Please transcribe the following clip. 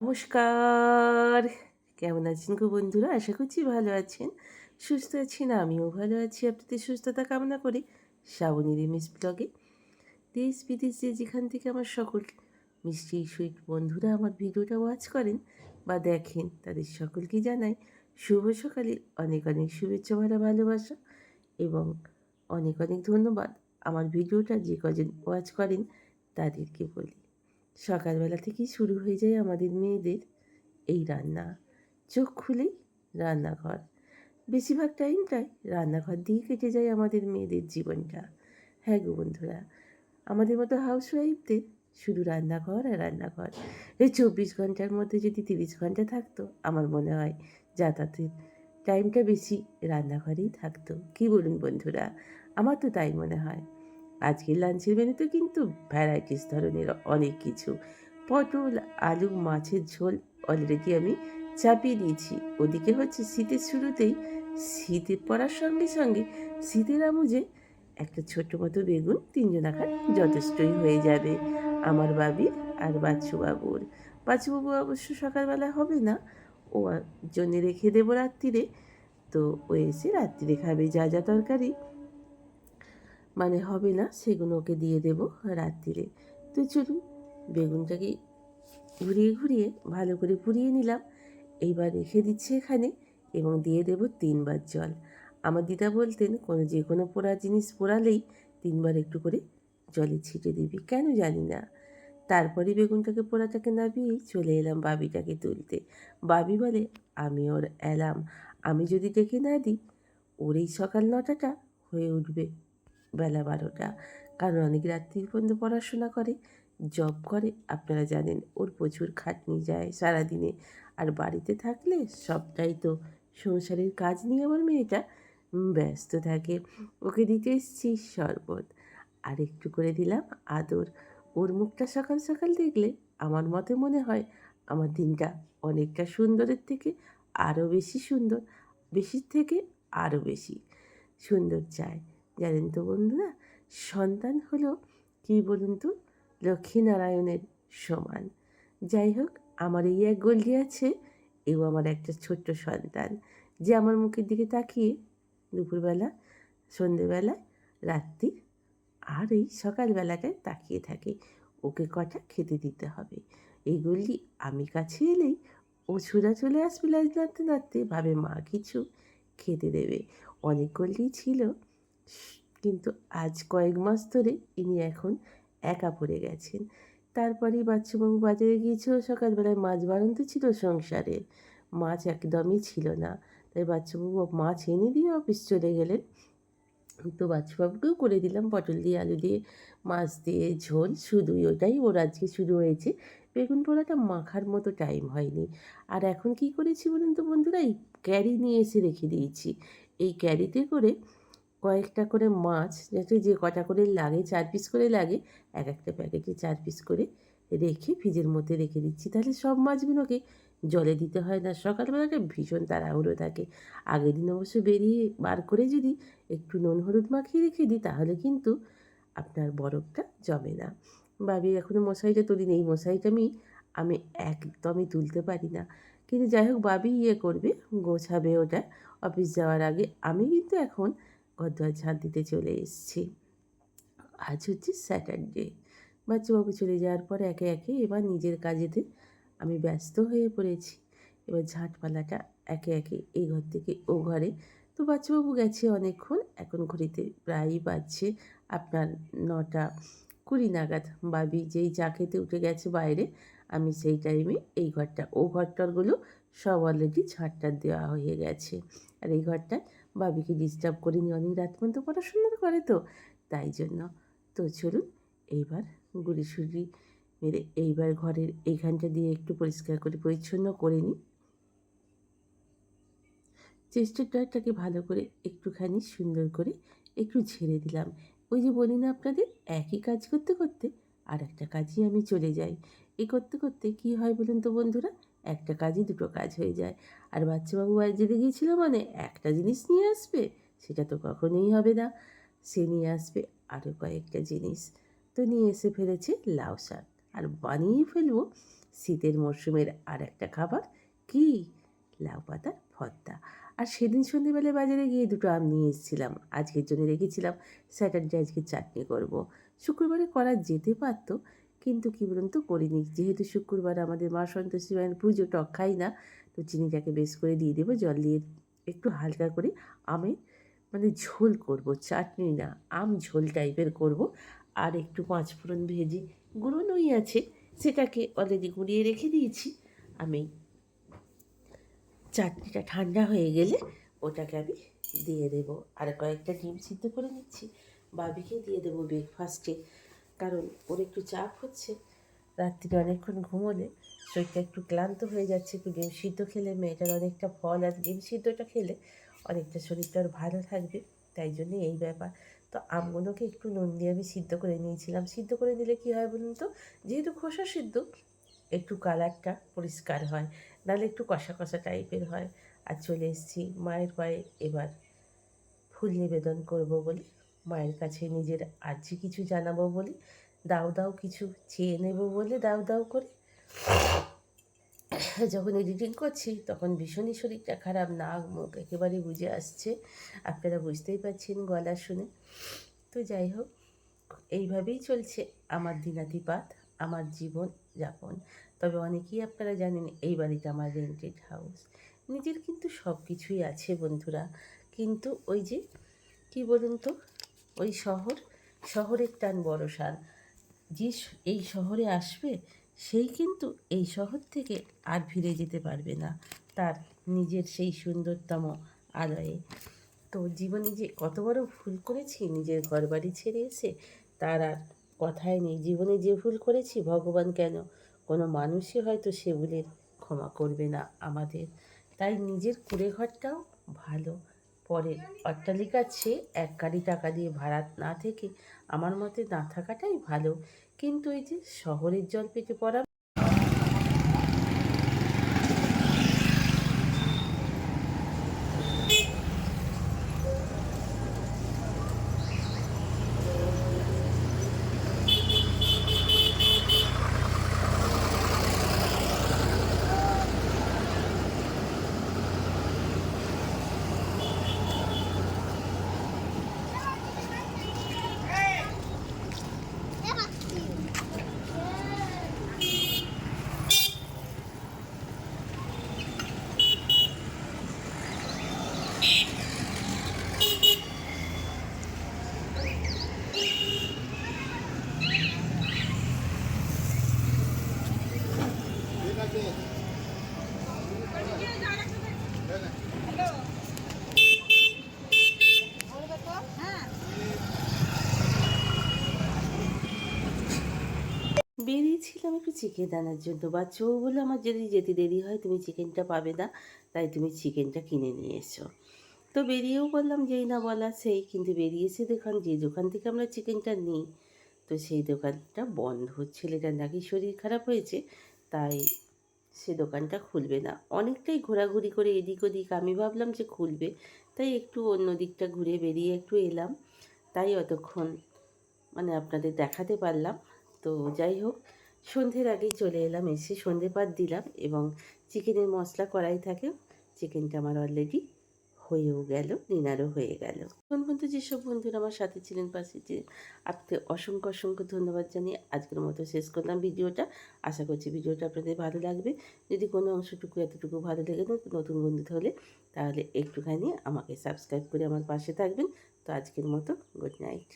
নমস্কার। কেমন আছেন গো বন্ধুরা? আশা করছি ভালো আছেন। সুস্থ আছেন? আমিও ভালো আছি। আপনাদের সুস্থতা কামনা করি শ্রাবণী রেমিস ব্লগে। দেশ বিদেশ যে যেখান থেকে আমার সকল মিষ্টি সুইট বন্ধুরা আমার ভিডিওটা ওয়াচ করেন বা দেখেন, তাদের সকলকে জানাই শুভ সকালে অনেক অনেক শুভেচ্ছা ভরা ভালোবাসা এবং অনেক অনেক ধন্যবাদ। আমার ভিডিওটা যে কজন ওয়াচ করেন, তাদেরকে বলি। সকালবেলা থেকেই শুরু হয়ে যায় আমাদের মেয়েদের এই রান্না। চোখ খুলেই রান্নাঘর। বেশিরভাগ টাইমটাই রান্নাঘর দিয়ে কেটে যায় আমাদের মেয়েদের জীবনটা। হ্যাঁ গো বন্ধুরা, আমাদের মতো হাউসওয়াইফদের শুধু রান্নাঘর আর রান্নাঘর। এই চব্বিশ ঘণ্টার মধ্যে যদি তিরিশ ঘণ্টা থাকতো, আমার মনে হয় যাতায়াতের টাইমটা বেশি রান্নাঘরেই থাকতো। কি বলুন বন্ধুরা? আমার তো তাই মনে হয়। আজকের লাঞ্চের মেনুতে কিন্তু ভ্যারাইটিস ধরনের অনেক কিছু। পটল, আলু, মাছের ঝোল অলরেডি আমি চাপিয়ে দিয়েছি। ওদিকে হচ্ছে শীতের শুরুতেই শীতে পড়ার সঙ্গে সঙ্গে শীতের আমুজে একটা ছোট মতো বেগুন তিনজন আকার যথেষ্টই হয়ে যাবে। আমার বাবির আর বাচ্চু বাবুর বাচ্চুবাবু অবশ্য সকালবেলা হবে না। ও জন্য রেখে দেবো রাত্রিরে। তো ও এসে রাত্রিরে খাবে যা যা তরকারি। মানে হবে না, সেগুলো ওকে দিয়ে দেব রাত্রিরে। তো চলুন, বেগুনটাকে ঘুরিয়ে ঘুরিয়ে ভালো করে পুড়িয়ে নিলাম। এইবার রেখে দিচ্ছি এখানে এবং দিয়ে দেব তিনবার জল। আমার দিদা বলতেন, কোনো যে কোনো পোড়া জিনিস পোড়ালেই তিনবার একটু করে জলে ছিটে দিবি। কেন জানি না। তারপরে বেগুনটাকে পোড়াটাকে নামিয়ে চলে এলাম বাবিটাকে তুলতে। বাবি বলে, আমি ওর এলাম আমি যদি ডেকে না দিই, ওর এই সকাল নটাটা হয়ে উঠবে। বেলা বারোটা। কারণ অনেক রাত্রি পর্যন্ত পড়াশোনা করে জব করে। আপনারা জানেন, ওর প্রচুর খাটনি যায় সারাদিনে। আর বাড়িতে থাকলে সবটাই তো সংসারের কাজ নিয়ে আমার মেয়েটা ব্যস্ত থাকে। ওকে দিতে এসছি শরবত। আর একটু করে দিলাম আদর। ওর মুখটা সকাল সকাল দেখলে আমার মতে মনে হয়, আমার দিনটা অনেকটা সুন্দরের থেকে আরও বেশি সুন্দর, বেশির থেকে আরও বেশি সুন্দর চায় জানেন তো বন্ধুরা? সন্তান হলো, কী বলুন তো? লক্ষ্মীনারায়ণের সমান। যাই হোক, আমার এই এক গল্লি আছে, এও আমার একটা ছোট্ট সন্তান। যে আমার মুখের দিকে তাকিয়ে দুপুরবেলা, সন্ধেবেলা, রাত্রি আর এই সকালবেলাটায় তাকিয়ে থাকে, ওকে কটা খেতে দিতে হবে। এই এইগুলি আমি কাছে এলেই ও ছুড়া চলে আসবে লাজ নাড়তে নাড়তে, ভাবে মা কিছু খেতে দেবে। অনেক অনেকগুলি ছিল কিন্তু আজ কয়েক মাস ধরে ইনি এখন একা পড়ে গেছেন। তারপরেই বাচ্চুবাবু বাজারে গিয়েছিল, সকালবেলায় মাছ বাড়ন্ত ছিল সংসারে। মাছ একদমই ছিল না। তাই বাচ্চাবাবু মাছ এনে দিয়ে অফিস চলে গেলেন। তো বাচ্চুবাবুকেও করে দিলাম পটল দিয়ে, আলু দিয়ে, মাছ দিয়ে, ঝোল, শুধুই ওটাই। ওর আজকে শুরু হয়েছে। বেগুন পোড়াটা মাখার মতো টাইম হয়নি। আর এখন কি করেছি বলুন তো বন্ধুরা? এই ক্যারি নিয়ে এসে রেখে দিয়েছি। এই ক্যারিতে করে কয়েকটা করে মাছ যাতে যে কটা করে লাগে, চার পিস করে লাগে, এক একটা প্যাকেটে চার পিস করে রেখে ফ্রিজের মধ্যে রেখে দিচ্ছি। তাহলে সব মাছগুলোকে জলে দিতে হয় না। সকালবেলাটা ভীষণ তাড়াহুড়ো থাকে। আগের দিন অবশ্য বেরিয়ে বার করে যদি একটু নুন, হলুদ মাখিয়ে রেখে দিই, তাহলে কিন্তু আপনার বরফটা জমে না। ভাবি এখনও মশারিটা তুলিনি এই মশারিটা আমি আমি একদমই তুলতে পারি না। কিন্তু যাই হোক বাবি ইয়ে করবে, গোছাবে ওটা। অফিস যাওয়ার আগে। আমি কিন্তু এখন ঘরদোয়ার ঝাঁট দিতে চলে এসেছি। আজ হচ্ছে স্যাটারডে বাচ্চাবাবু চলে যাওয়ার পর একে একে এবার নিজের কাজেতে আমি ব্যস্ত হয়ে পড়েছি। এবার ঝাঁটপালাটা একে একে এই ঘর থেকে ও ঘরে। তো বাচ্চাবাবু গেছে অনেকক্ষণ, এখন ঘড়িতে প্রায়ই বাজছে আপনার নটা কুড়ি নাগাদ। বাবি যেই চা খেতে উঠে গেছে বাইরে, আমি সেই টাইমে এই ঘরটা, ও ঘরটারগুলো সব অলরেডি ঝাঁটটার দেওয়া হয়ে গেছে। আর এই ঘরটা বাবিকে ডিস্টার্ব করিনি, অনেক রাত পর্যন্ত পড়াশোনা করে তো, তাই জন্য। তো চলুন, এইবার গুড়ি সুড়ি মেরে এইবার ঘরের এইখানটা দিয়ে একটু পরিষ্কার করে, পরিচ্ছন্ন করে নিই। চেস্টের ডয়ারটাকে ভালো করে একটুখানি সুন্দর করে একটু ঝেড়ে দিলাম। ওই যে বলি না আপনাদের, একই কাজ করতে করতে আর একটা কাজই আমি চলে যাই। এই করতে করতে কি হয় বলুন তো বন্ধুরা? একটা কাজই দুটো কাজ হয়ে যায়। আর বাচ্চাবাবু যেতে গিয়েছিল মানে একটা জিনিস নিয়ে আসবে, সেটা তো কখনোই হবে না। সে নিয়ে আসবে আরও কয়েকটা জিনিস। তো নিয়ে এসে ফেলেছে লাউ শাক। আর বানিয়ে ফেলব শীতের মরশুমের আর একটা খাবার কি? লাউ পাতার ভর্তা। আর সেদিন সন্ধ্যেবেলায় বাজারে গিয়ে দুটো আম নিয়ে এসেছিলাম। আজকের জন্য রেখেছিলাম। স্যাটারডে আজকে চাটনি করব। শুক্রবারে করা যেতে পারতো। কিন্তু কী বলুন তো, করিনি। যেহেতু শুক্রবার আমাদের মা সন্তোষী মায়ের পুজো, টক খাই না, তো চিনিটাকে বেশ করে দিয়ে দেবো, জল দিয়ে একটু হালকা করে আমি মানে ঝোল করব, চাটনি না, আম ঝোল টাইপের করব। আর একটু পাঁচ ফোড়ন ভেজে গুঁড়ো নই আছে, সেটাকে অলরেডি গুঁড়িয়ে রেখে দিয়েছি। আমি চাটনিটা ঠান্ডা হয়ে গেলে ওটাকে আমি দিয়ে দেবো। আর কয়েকটা ডিম সিদ্ধ করে নিচ্ছি। বাবিকে দিয়ে দেবো ব্রেকফাস্টে কারণ ওর একটু চাপ হচ্ছে। রাত্রিরে অনেকক্ষণ ঘুমোলে শরীরটা একটু ক্লান্ত হয়ে যাচ্ছে, একটু ডিম সিদ্ধ খেলে মেয়েটার অনেকটা ফল আর ডিম সিদ্ধটা খেলে অনেকটা শরীরটা আর ভালো থাকবে, তাই জন্য এই ব্যাপার। তো আমগুলোকে একটু নুন দিয়ে আমি সিদ্ধ করে নিয়েছিলাম। সিদ্ধ করে দিলে কী হয় বলুন তো? যেহেতু খোসা সিদ্ধ, একটু কালারটা পরিষ্কার হয়, নাহলে একটু কষা কষা টাইপের হয়। আর চলে এসেছি মায়ের পায়ে, এবার ফুল নিবেদন করব বলে। মায়ের কাছে নিজের আর্জি কিছু জানাব বলে, দাও দাও কিছু চেয়ে নেব বলে, দাও দাও করে। যখন এডিটিং করছি, তখন ভীষণই শরীরটা খারাপ, নাক, মুখ একেবারে বুঝে আসছে। আপনারা বুঝতেই পারছেন গলা শুনে। তো যাই হোক, এইভাবেই চলছে আমার দিনাতিপাত, আমার জীবন যাপন। তবে অনেকেই আপনারা জানেন, এই বাড়িটা আমার রেন্টেড হাউস নিজের কিন্তু সব কিছুই আছে বন্ধুরা। কিন্তু ওই যে, কি বলুন তো? ওই শহর, শহরের টান বড়সার যে এই শহরে আসবে, সেই কিন্তু এই শহর থেকে আর ফিরে যেতে পারবে না তার নিজের সেই সুন্দরতম আলয়ে। তো জীবনে যে কত বড় ভুল করেছি, নিজের ঘরবাড়ি ছেড়ে এসে তার আর কথাই নেই। জীবনে যে ভুল করেছি, ভগবান কেন? কোনো মানুষই হয়তো সে ভুলের ক্ষমা করবে না আমাদের। তাই নিজের কুড়ে ঘরটাও ভালো। পরের অট্টালিকার চেয়ে এক গাড়ি টাকা দিয়ে ভাড়া না থেকে আমার মতে না থাকাটাই ভালো। কিন্তু এই যে শহরের জল পেটে পড়া বেরিয়েছিলাম একটু চিকেন আনার জন্য। বাচ্চাও বলে আমার যদি যেতে দেরি হয়, তুমি চিকেনটা পাবে না, তাই তুমি চিকেনটা কিনে নিয়ে এসো। তো বেরিয়েও বললাম, যেই না বলা সেই। কিন্তু বেরিয়েছে দেখুন যে দোকান থেকে আমরা চিকেনটা নিই, তো সেই দোকানটা বন্ধ। ছেলেটার নাকি শরীর খারাপ হয়েছে, তাই সে দোকানটা খুলবে না। অনেকটাই ঘোরাঘুরি করে এদিক ওদিক। আমি ভাবলাম যে খুলবে, তাই একটু অন্য দিকটা ঘুরে বেরিয়ে একটু এলাম। তাই অতক্ষণ মানে আপনাদের দেখাতে পারলাম। তো যাই হোক সন্ধ্যের আগেই চলে এলাম, এসে সন্ধে পাত দিলাম এবং চিকেনের মশলা করাই থাকে, চিকেনটা আমার অলরেডি হয়েও গেল ডিনারও হয়ে গেল। এখন পর্যন্ত যেসব বন্ধুরা আমার সাথে ছিলেন পাশে, যে আপনাদের অসংখ্য অসংখ্য ধন্যবাদ জানিয়ে আজকের মতো শেষ করলাম ভিডিওটা। আশা করছি ভিডিওটা আপনাদের ভালো লাগবে। যদি কোনো অংশটুকু এতটুকু ভালো লেগে নতুন বন্ধু হলে, তাহলে একটুখানি আমাকে সাবস্ক্রাইব করে আমার পাশে থাকবেন। তো আজকের মতো গুড নাইট